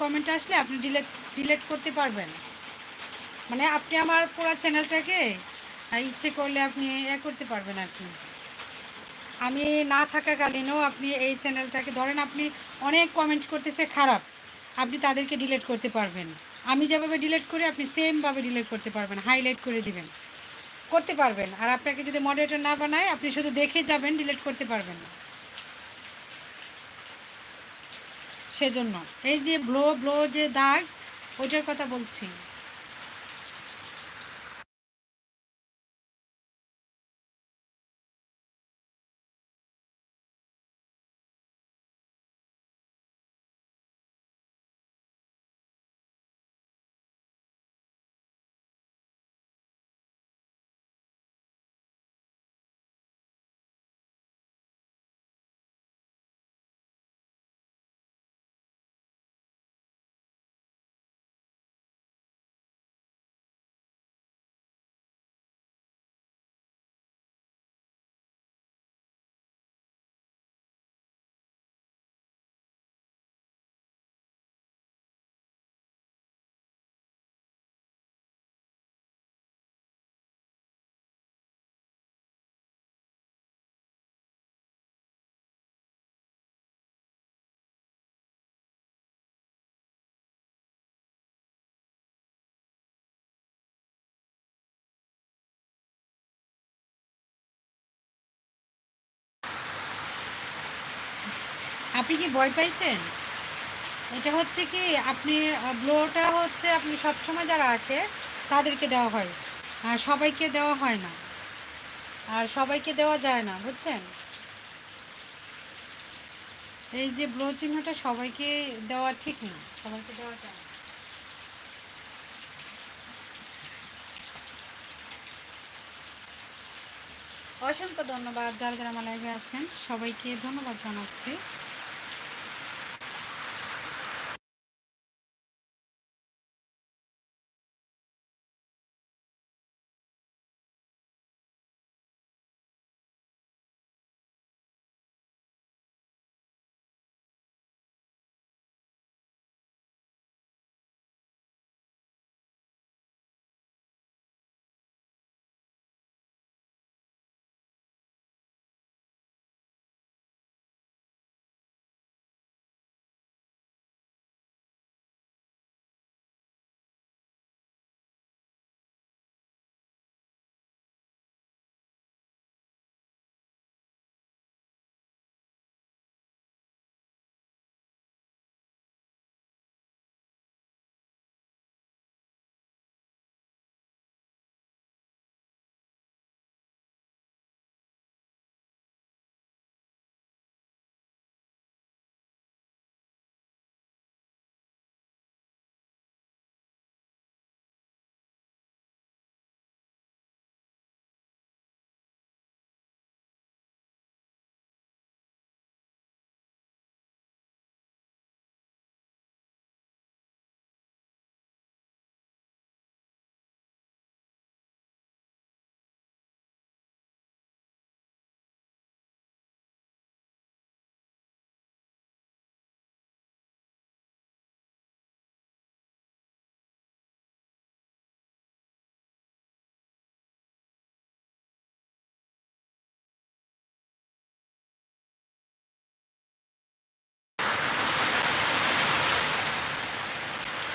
Comment আসলে আপনি delete delete করতে পারবেন। মানে আপনি আমার পুরো চ্যানেলটাকে ইচ্ছে করলে আপনি এ করতে পারবেন আর কি। আমি না থাকাকালীনও আপনি এই চ্যানেলটাকে ধরেন আপনি অনেক কমেন্ট করতেছে খারাপ, আপনি তাদেরকে ডিলিট করতে পারবেন। আমি যেভাবে ডিলেট করি, আপনি সেমভাবে ডিলেট করতে পারবেন হাইলাইট করে দিবেন। করতে পারবেন। আর আপনাকে যদি মডারেটর না বানায়, আপনি শুধু দেখে যাবেন ডিলেট করতে পারবেন না। সেজন্য। এই যে ব্লো ব্লো যে দাগ ওইটার কথা বলছি। আপনি কি ভয় পাইছেন? এটা হচ্ছে কি, আপনি, ব্লোটা হচ্ছে আপনি সবসময় যারা আসে, তাদেরকে দেওয়া হয়। আর সবাইকে দেওয়া হয় না। আর সবাইকে দেওয়া যায় না, বুঝছেন? এই যে ব্লো চিহ্নটা সবাইকে দেওয়া ঠিক না। সবাইকে দেওয়া যায় না। অসংখ্য ধন্যবাদ যারা যারা আমার লাইভে আছেন। সবাইকে ধন্যবাদ জানাচ্ছি।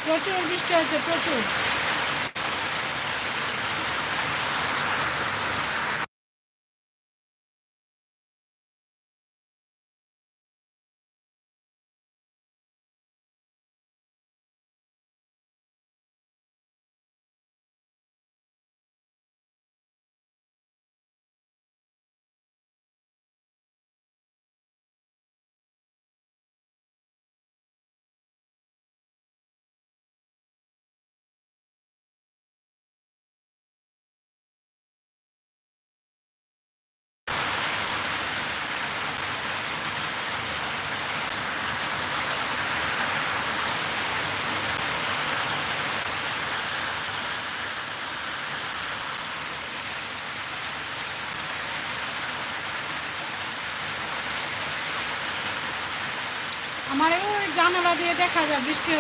প্রচুর বৃষ্টি আছে প্রচুর। আমার ওই জানালা দিয়ে দেখা যায় বৃষ্টি